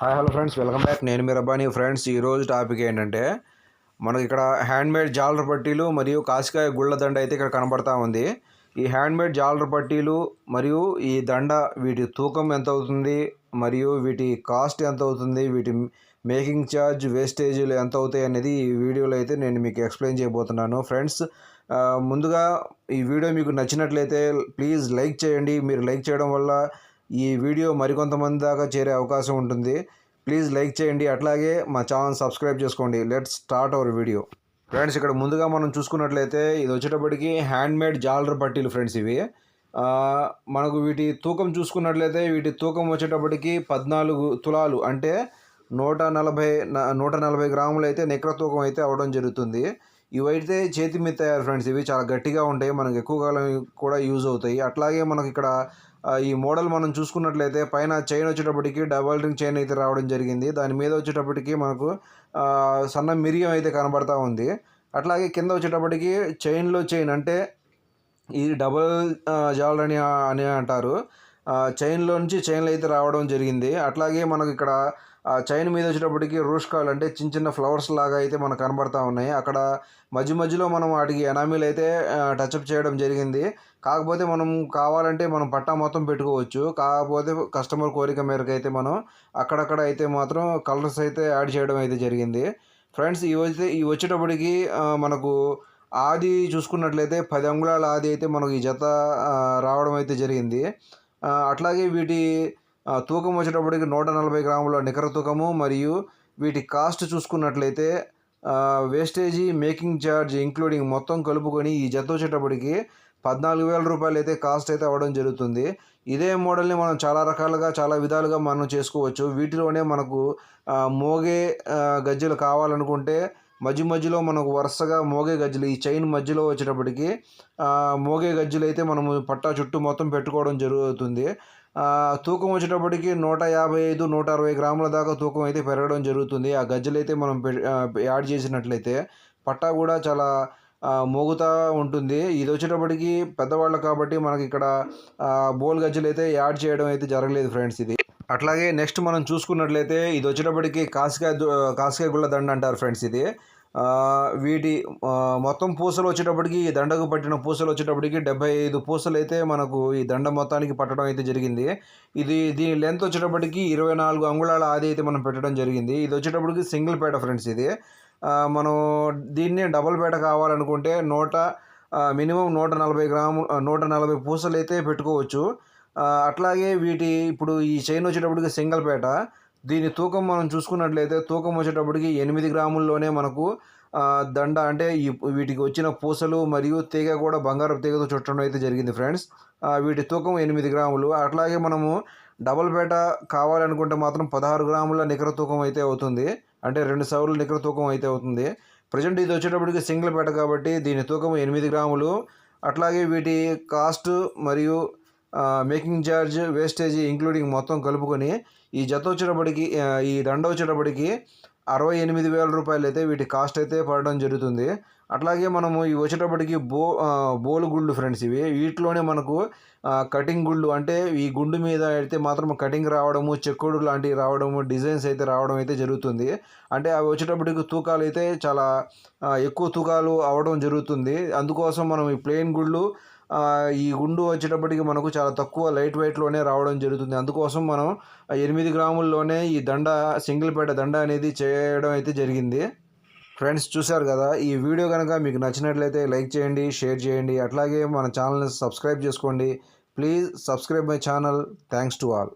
Hi hello friends welcome back. నేను మీ Rabbani. Friends ఈరోజు టాపిక్ ఏంటంటే మనకి ఇక్కడ హ్యాండ్మేడ్ జాలర్ పట్టీలు మరియు కాసికాయ గుళ్ళ దండ అయితే ఇక్కడ కనబడతా ఉంది. ఈ హ్యాండ్మేడ్ జాలర్ పట్టీలు మరియు ఈ దండ వీటి తూకం ఎంత అవుతుంది? మరియు వీటి కాస్ట్ ఎంత అవుతుంది? వీటి మేకింగ్ ఛార్జ్ వేస్టేజీలు ఎంత అవుతాయి అనేది ఈ వీడియోలో అయితే నేను మీకు ఎక్స్ప్లెయిన్ చేయబోతున్నాను. ఫ్రెండ్స్ ముందుగా ఈ వీడియో మీకు నచ్చినట్లయితే ప్లీజ్ లైక్ చేయండి. మీరు లైక్ చేయడం వల్ల ఈ వీడియో మరికొంతమంది దాకా చేరే అవకాశం ఉంటుంది. ప్లీజ్ లైక్ చేయండి. అట్లాగే మా ఛానల్ సబ్స్క్రైబ్ చేసుకోండి. Let's start our video. Friends ఇక్కడ ముందుగా మనం చూసుకున్నట్లయితే ఇది వచ్చేటప్పటికి హ్యాండ్మేడ్ జాలర్ పట్టీలు ఫ్రెండ్స్ ఇవి. మనకు వీటి తూకం చూసుకున్నట్లయితే వీటి తూకం వచ్చేటప్పటికి పద్నాలుగు తులాలు అంటే నూట నలభై నూట నలభై గ్రాములు అయితే నికర తూకం అయితే అవడం జరుగుతుంది. ఇవైతే చేతి మీద తయారు ఫ్రెండ్స్ ఇవి చాలా గట్టిగా ఉంటాయి. మనకు ఎక్కువ కాలం కూడా యూజ్ అవుతాయి. అట్లాగే మనకి ఇక్కడ ఈ మోడల్ మనం చూసుకున్నట్లయితే పైన చైన్ వచ్చేటప్పటికి డబల్ రింగ్ చైన్ అయితే రావడం జరిగింది. దాని మీద వచ్చేటప్పటికి మనకు సన్న మిరియం అయితే కనబడతా ఉంది. అట్లాగే కింద వచ్చేటప్పటికి చైన్లో చైన్ అంటే ఈ డబల్ జాల్ అని అని అంటారు. చైన్లో నుంచి చైన్లు అయితే రావడం జరిగింది. అట్లాగే మనకు ఇక్కడ చైన్ మీద వచ్చేటప్పటికి రూష్కాలు అంటే చిన్న చిన్న ఫ్లవర్స్ లాగా అయితే మనకు కనబడతా ఉన్నాయి. అక్కడ మధ్య మధ్యలో మనం వాటికి ఎనామీలు అయితే టచ్అప్ చేయడం జరిగింది. కాకపోతే మనం కావాలంటే మనం పట్టా మొత్తం పెట్టుకోవచ్చు. కాకపోతే కస్టమర్ కోరిక మేరకు అయితే మనం అక్కడక్కడ అయితే మాత్రం కలర్స్ అయితే యాడ్ చేయడం అయితే జరిగింది. ఫ్రెండ్స్ ఇవి వచ్చే ఇవి వచ్చేటప్పటికి మనకు ఆది చూసుకున్నట్లయితే పది అంగుళాల ఆది అయితే మనకు ఈ జత రావడం అయితే జరిగింది. అట్లాగే వీటి తూకం వచ్చేటప్పటికి నూట నలభై గ్రాముల నికర తూకము మరియు వీటి కాస్ట్ చూసుకున్నట్లయితే వేస్టేజీ మేకింగ్ ఛార్జ్ ఇంక్లూడింగ్ మొత్తం కలుపుకొని ఈ జత వచ్చేటప్పటికి పద్నాలుగు వేల రూపాయలు అయితే కాస్ట్ అయితే అవ్వడం జరుగుతుంది. ఇదే మోడల్ని మనం చాలా రకాలుగా చాలా విధాలుగా మనం చేసుకోవచ్చు. వీటిలోనే మనకు మోగే గజ్జలు గజ్జెలు కావాలనుకుంటే మధ్య మధ్యలో మనకు వరుసగా మోగే గజ్జలు ఈ చైన్ మధ్యలో వచ్చేటప్పటికి మోగే గజ్జలు అయితే మనము పట్టా చుట్టూ మొత్తం పెట్టుకోవడం జరుగుతుంది. తూకం వచ్చేటప్పటికి నూట యాభై ఐదు నూట అరవై గ్రాముల దాకా తూకం అయితే పెరగడం జరుగుతుంది. ఆ గజ్జలు అయితే మనం పె- యాడ్ చేసినట్లయితే పట్టా కూడా చాలా మోగుతూ ఉంటుంది. ఇది వచ్చేటప్పటికి పెద్దవాళ్ళు కాబట్టి మనకి ఇక్కడ బోల్ గజ్జలు అయితే యాడ్ చేయడం అయితే జరగలేదు ఫ్రెండ్స్ ఇది. అట్లాగే నెక్స్ట్ మనం చూసుకున్నట్లయితే ఇది వచ్చేటప్పటికి కాసికాయ దు- కాసికాయ గుళ్ళ దండ అంటారు ఫ్రెండ్స్ ఇది. వీటి మొత్తం పూసలు వచ్చేటప్పటికి ఈ దండకు పట్టిన పూసలు వచ్చేటప్పటికి డెబ్బై ఐదు పూసలు అయితే మనకు ఈ దండ మొత్తానికి పట్టడం అయితే జరిగింది. ఇది దీని లెంత్ వచ్చేటప్పటికి ఇరవై నాలుగు అంగుళాల ఆది అయితే మనం పెట్టడం జరిగింది. ఇది వచ్చేటప్పటికి సింగిల్ పేట ఫ్రెండ్స్ ఇది. మనం దీన్ని డబుల్ పేట కావాలనుకుంటే నూట మినిమం నూట నలభై గ్రాము నూట నలభై పూసలు అయితే పెట్టుకోవచ్చు అట్లాగే వీటి ఇప్పుడు ఈ చైన్ వచ్చేటప్పటికి సింగిల్ పేట. దీని తూకం మనం చూసుకున్నట్లయితే తూకం వచ్చేటప్పటికి ఎనిమిది గ్రాముల్లోనే మనకు దండ అంటే ఈ వీటికి వచ్చిన పూసలు మరియు తీగ కూడా బంగారపు తీగతో చుట్టడం అయితే జరిగింది ఫ్రెండ్స్. వీటి తూకం ఎనిమిది గ్రాములు. అట్లాగే మనము డబల్ పేట కావాలనుకుంటే మాత్రం పదహారు గ్రాముల నికర తూకం అయితే అవుతుంది. అంటే రెండు సవర్ల నికర తూకం అయితే అవుతుంది. ప్రజెంట్ ఇది వచ్చేటప్పటికి సింగిల్ పేట కాబట్టి దీని తూకం ఎనిమిది గ్రాములు. అట్లాగే వీటి కాస్ట్ మరియు మేకింగ్ ఛార్జ్ వేస్టేజ్ ఇంక్లూడింగ్ మొత్తం కలుపుకొని ఈ జత వచ్చేటప్పటికి ఈ దండ వచ్చేటప్పటికి అరవై ఎనిమిది వేల రూపాయలు అయితే వీటి కాస్ట్ అయితే పడడం జరుగుతుంది. అట్లాగే మనము ఇవి వచ్చేటప్పటికి బో బోలు గుళ్ళు ఫ్రెండ్స్ ఇవి. వీటిలోనే మనకు కటింగ్ గుళ్ళు అంటే ఈ గుండు మీద అయితే మాత్రం కటింగ్ రావడము చెక్కుడు లాంటివి రావడము డిజైన్స్ అయితే రావడం అయితే జరుగుతుంది. అంటే అవి వచ్చేటప్పటికి తూకాలు అయితే చాలా ఎక్కువ తూకాలు అవడం జరుగుతుంది. అందుకోసం మనం ఈ ప్లెయిన్ గుళ్ళు ఈ గుండు వచ్చేటప్పటికి మనకు చాలా తక్కువ లైట్ వెయిట్లోనే రావడం జరుగుతుంది. అందుకోసం మనం ఎనిమిది గ్రాముల్లోనే ఈ దండ సింగిల్ పేట దండ అనేది చేయడం అయితే జరిగింది. ఫ్రెండ్స్ చూశారు కదా ఈ వీడియో కనుక మీకు నచ్చినట్లయితే లైక్ చేయండి షేర్ చేయండి. అట్లాగే మన ఛానల్ని సబ్స్క్రైబ్ చేసుకోండి. Please subscribe my channel. Thanks to all.